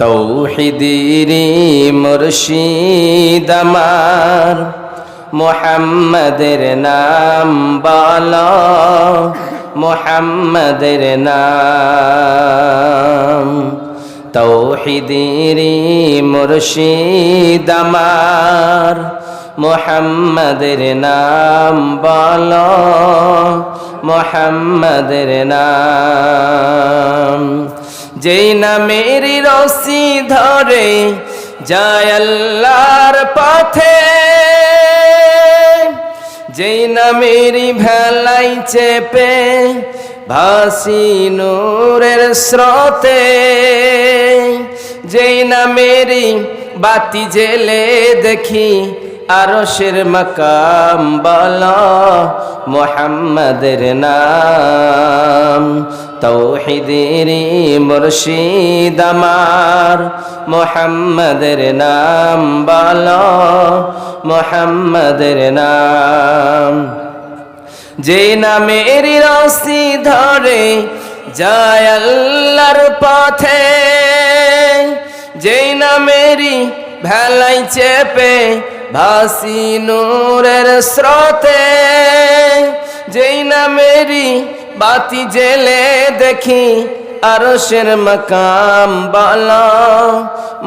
তৌহিদিরি মুর্শিদ আমার। মোহাম্মদের নাম বল। মোহাম্মদের নাম তৌহিদিরি মুর্শিদ আমার। মোহাম্মদের নাম বল। মোহাম্মদের নাম যেই নামের রসি ধরে যায় আল্লাহর পথে। যেই নামের ভেলাই চেপে ভাসি নূরের স্রোতে। যেই নামেরই বাতি জেলে দেখি আরশের মকাম বল মোহাম্মদের নাম। তৌহিদেরি মুর্শিদ আমার মোহাম্মদের নাম বল মোহাম্মদের নাম। যে নামের রসি ধরে যায় পথে যেই নামেরই ভেলাই চেপে ভাসি নূরের স্রোতে, যেই নামেরই বাতি জেলে দেখি আরশের মকাম বলা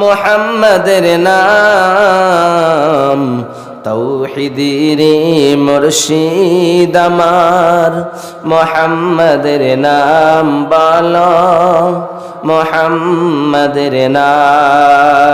মোহাম্মদের নাম। তৌহিদিরি মুর্শিদ আমার মোহাম্মদের নাম বল মোহাম্মদের নাম।